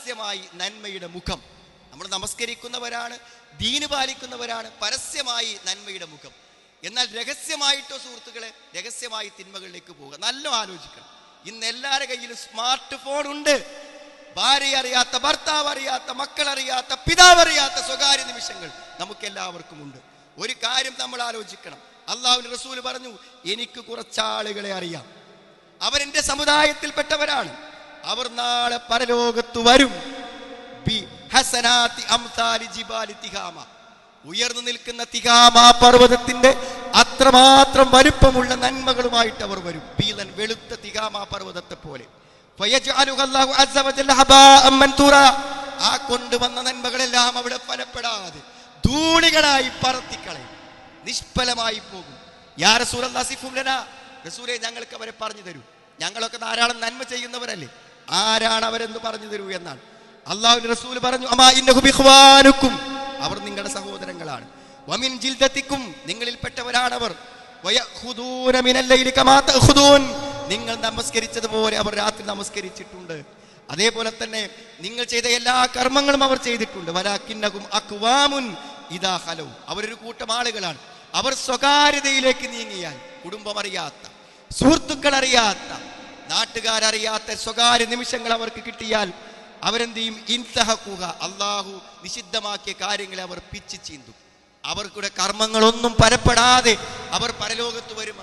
പരസ്യമായി നന്മയുടെ മുഖം. നമ്മൾ നമസ്കരിക്കുന്നവരാണ് ദീന് പാലിക്കുന്നവരാണ് പരസ്യമായി നന്മയുടെ മുഖം. എന്നാൽ രഹസ്യമായിട്ടോ സുഹൃത്തുക്കളെ രഹസ്യമായി തിന്മകളിലേക്ക് പോവുക. നല്ല ആലോചിക്കണം. ഇന്ന് എല്ലാവരുടെ കയ്യിലും സ്മാർട്ട് ഫോൺ ഉണ്ട്. ഭാര്യ അറിയാത്ത ഭർത്താവ് അറിയാത്ത മക്കൾ അറിയാത്ത പിതാവ് അറിയാത്ത സ്വകാര്യ നിമിഷങ്ങൾ നമുക്ക് എല്ലാവർക്കും ഉണ്ട്. ഒരു കാര്യം നമ്മൾ ആലോചിക്കണം. അള്ളാഹു റസൂൽ പറഞ്ഞു എനിക്ക് കുറച്ചാളുകളെ അറിയാം. അവരെ സമുദായത്തിൽപ്പെട്ടവരാണ്. അവർ നാളെ പരലോകത്ത് വരും. ഉയർന്നു നിൽക്കുന്ന തിഹാമ പർവതത്തിന്റെ അത്രമാത്രം വലുപ്പമുള്ള നന്മകളുമായിട്ട് അവർ വരും. ബീലൻ വെളുത്ത തിഹാമ പർവതത്തെ പോലെ. ആ കൊണ്ടുവന്ന നന്മകളെല്ലാം അവിടെ ഫലപ്പെടാതെ ധൂളികളായി പറത്തിക്കളയും. നിഷ്ഫലമായി പോകും. യാ റസൂലെ ഞങ്ങൾക്ക് അവരെ പറഞ്ഞു തരൂ. ഞങ്ങളൊക്കെ ധാരാളം നന്മ ചെയ്യുന്നവരല്ലേ? ആരാണ് അവരെന്ന് പറഞ്ഞു തരൂ എന്നാണ്. അള്ളാഹു റസൂൽ പറഞ്ഞു അമാ ഇന്നഹു ബിഖ്വാനുക്കും. അവർ നിങ്ങളുടെ സഹോദരങ്ങളാണ്. വമിൻ ജിൽദത്തിക്കും. നിങ്ങളിൽപ്പെട്ടവരാണ് അവർ നിങ്ങൾ നമസ്കരിച്ചതുപോലെ അവർ രാത്രി നമസ്കരിച്ചിട്ടുണ്ട്. അതേപോലെ തന്നെ നിങ്ങൾ ചെയ്ത എല്ലാ കർമ്മങ്ങളും അവർ ചെയ്തിട്ടുണ്ട്. വലാക്കിന്നകും അക്വാമുൻ ഇതാ ഹലോ അവരൊരു കൂട്ടം ആളുകളാണ്. അവർ സ്വകാര്യതയിലേക്ക് നീങ്ങിയാൽ കുടുംബം അറിയാത്ത സുഹൃത്തുക്കൾ അറിയാത്ത നാട്ടുകാരറിയാത്ത സ്വകാര്യ നിമിഷങ്ങൾ അവർക്ക് കിട്ടിയാൽ അവരെന്ത് ചെയ്യും ഇൻസഹക്കുക അള്ളാഹു നിഷിദ്ധമാക്കിയ കാര്യങ്ങളെ അവർ പിച്ചു ചീന്തും. അവർക്കുടെ കർമ്മങ്ങളൊന്നും പരപ്പെടാതെ അവർ പരലോകത്ത് വരുമെന്ന്.